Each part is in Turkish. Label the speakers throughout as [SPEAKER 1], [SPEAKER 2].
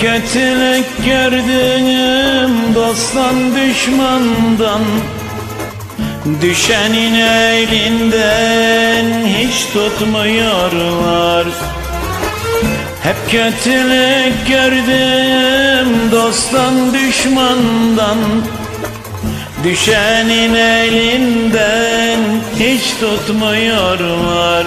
[SPEAKER 1] Kötülük gördüm dosttan düşmandan. Düşenin elinden hiç tutmuyorlar. Hep kötülük gördüm dosttan düşmandan. Düşenin elinden hiç tutmuyorlar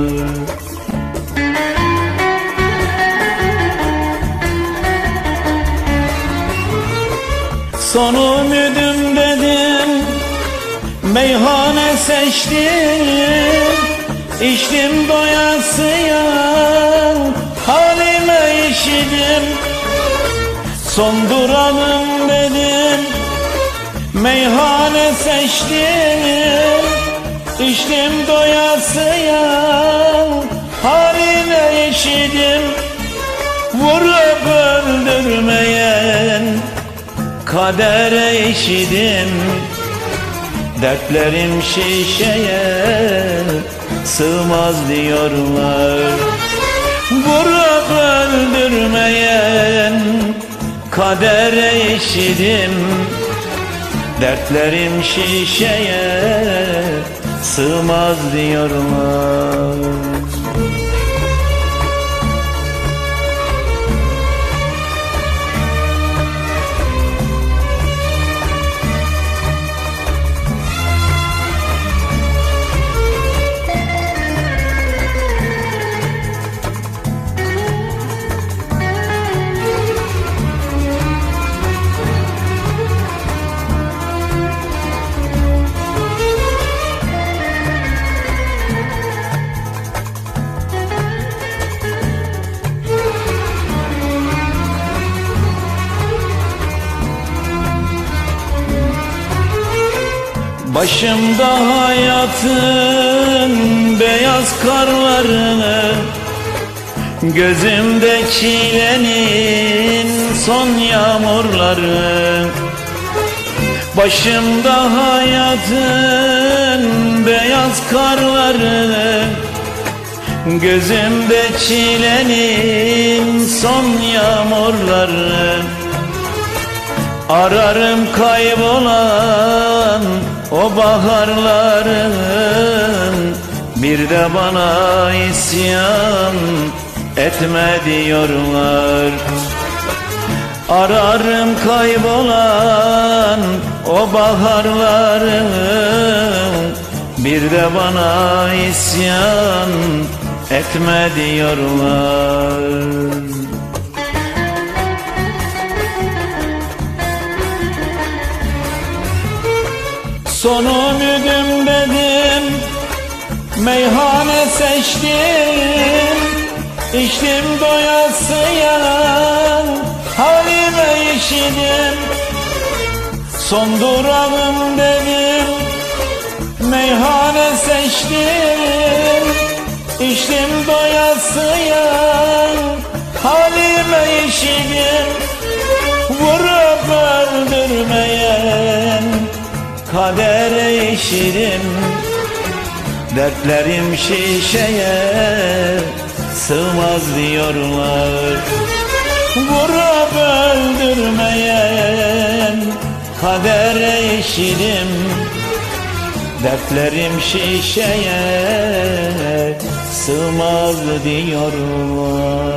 [SPEAKER 1] Son ümidim dedim Meyhane seçtim. İçtim doyasıya Halime işidim. Son duralım dedim Meyhane seçtim. İçtim doyasıya Halime işidim. Vurup öldürmeyen Kadere işidim Dertlerim şişeye sığmaz diyorlar. Vurup öldürmeyen kadere işidim Dertlerim şişeye sığmaz diyorlar Başımda hayatın beyaz karlarını Gözümde çilenin son yağmurları. Başımda hayatın beyaz karları Gözümde çilenin son yağmurları. Ararım kaybolan o baharların Bir de bana isyan etme diyorlar. Ararım kaybolan o baharların Bir de bana isyan etme diyorlar Son ümidim dedim Meyhane seçtim. İçtim doyasıya Halime işidim. Son durağım dedim Meyhane seçtim. İçtim doyasıya Halime işidim kadere işirim Dertlerim şişeye sığmaz diyorlar. Vurup öldürmeyen kadere işirim Dertlerim şişeye sığmaz diyorlar